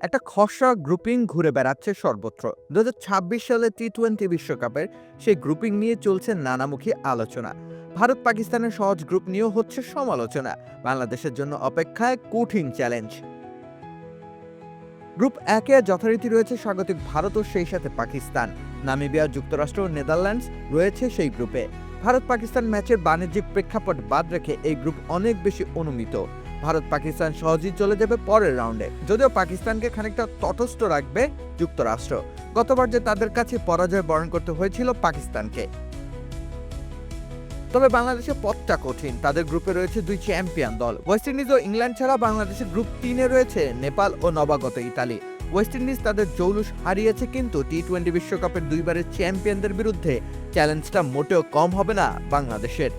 একটা খসড়া গ্রুপিং ঘুরে বেড়াচ্ছে সর্বত্র। দুহাজার ছাব্বিশ সালে টি টোয়েন্টি বিশ্বকাপের সেই গ্রুপিং নিয়ে চলছে নানামুখী আলোচনা। ভারত পাকিস্তানের সহজ গ্রুপ নিয়েও হচ্ছে সমালোচনা। বাংলাদেশের জন্য অপেক্ষায় কঠিন চ্যালেঞ্জ গ্রুপ একে যথারীতি রয়েছে স্বাগতিক ভারত ও সেই সাথে পাকিস্তান। নামিবিয়া, যুক্তরাষ্ট্র ও নেদারল্যান্ডস রয়েছে সেই গ্রুপে ভারত পাকিস্তান ম্যাচের বাণিজ্যিক প্রেক্ষাপট বাদ রেখে এই গ্রুপ অনেক বেশি অনুমিত। ভারত পাকিস্তান সহজেই চলে যাবে পরের রাউন্ডে। যদিও পাকিস্তানকে খানিকটা তটস্থ রাখবে যুক্তরাষ্ট্র। গতবার যে তাদের কাছে পরাজয় বরণ করতে হয়েছিল পাকিস্তানকে। তবে বাংলাদেশের পথটা কঠিন। তাদের গ্রুপে রয়েছে দুই চ্যাম্পিয়ন দল। ওয়েস্ট ইন্ডিজ ও ইংল্যান্ড ছাড়া বাংলাদেশের গ্রুপ তিনে রয়েছে নেপাল ও নবাগত ইতালি। ওয়েস্ট ইন্ডিজ তাদের জৌলুস হারিয়েছে কিন্তু টি টোয়েন্টি বিশ্বকাপের দুইবারের চ্যাম্পিয়নদের বিরুদ্ধে চ্যালেঞ্জটা মোটেও কম হবে না বাংলাদেশের।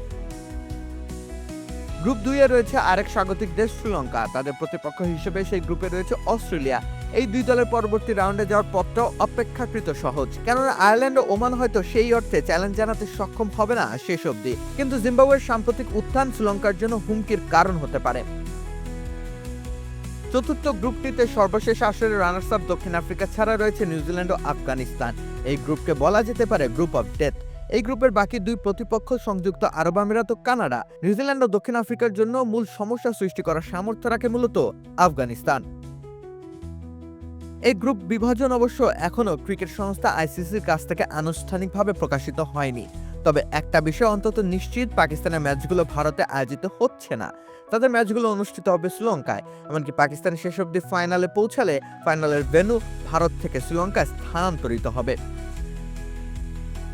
গ্রুপ দুইয়ে রয়েছে আরেক স্বাগতিক দেশ শ্রীলঙ্কা। তাদের প্রতিপক্ষ হিসেবে সেই গ্রুপে রয়েছে অস্ট্রেলিয়া। এই দুই দলের পরবর্তী রাউন্ডে যাওয়ার পথটাও অপেক্ষাকৃত সহজ। কেননা আয়ারল্যান্ড ও ওমান হয়তো সেই অর্থে চ্যালেঞ্জ জানাতে সক্ষম হবে না শেষ অবধি। কিন্তু জিম্বাবুয়ের সাম্প্রতিক উত্থান শ্রীলঙ্কার জন্য হুমকির কারণ হতে পারে। চতুর্থ গ্রুপটিতে সর্বশেষ আসরের রানার্স আপ দক্ষিণ আফ্রিকা ছাড়া রয়েছে নিউজিল্যান্ড ও আফগানিস্তান। এই গ্রুপকে বলা যেতে পারে গ্রুপ অফ ডেথ। এই গ্রুপের বাকি দুই প্রতিপক্ষ সংযুক্ত আরব আমিরাত ও কানাডা, নিউজিল্যান্ড ও দক্ষিণ আফ্রিকার জন্য মূল সমস্যা সৃষ্টি করার সামর্থ্য রাখে মূলত আফগানিস্তান। এই গ্রুপ বিভাজন অবশ্য এখনও ক্রিকেট সংস্থা আইসিসির কাছ থেকে আনুষ্ঠানিকভাবে প্রকাশিত হয়নি। তবে একটা বিষয় অন্তত নিশ্চিত, পাকিস্তানের ম্যাচগুলো ভারতে আয়োজিত হচ্ছে না। তাদের ম্যাচগুলো অনুষ্ঠিত হবে শ্রীলঙ্কায়। এমনকি পাকিস্তান শেষ অবধি ফাইনালে পৌঁছালে ফাইনালের ভেন্যু ভারত থেকে শ্রীলঙ্কায় স্থানান্তরিত হবে।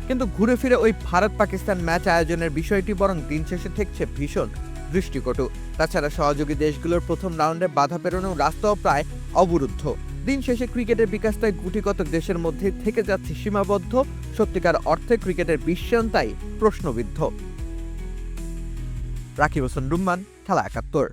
কিন্তু ঘুরে ফিরে ওই ভারত পাকিস্তান ম্যাচ আয়োজনের বিষয়টি বরং দিন শেষে থেকছে ভীষণ দৃষ্টিকটু। তাছাড়া সহযোগী দেশগুলোর প্রথম রাউন্ডে বাধা পেরোনোও রাস্তাও প্রায় অবরুদ্ধ। দিন শেষে ক্রিকেটের বিকাশটাই গুটিকত দেশের মধ্যে থেকে যাচ্ছে সীমাবদ্ধ, সত্যিকার অর্থে ক্রিকেটের বিশ্বায়ন তাই প্রশ্নবিদ্ধ। রাকিব হোসেন রুম্মান খেলা একাত্তর।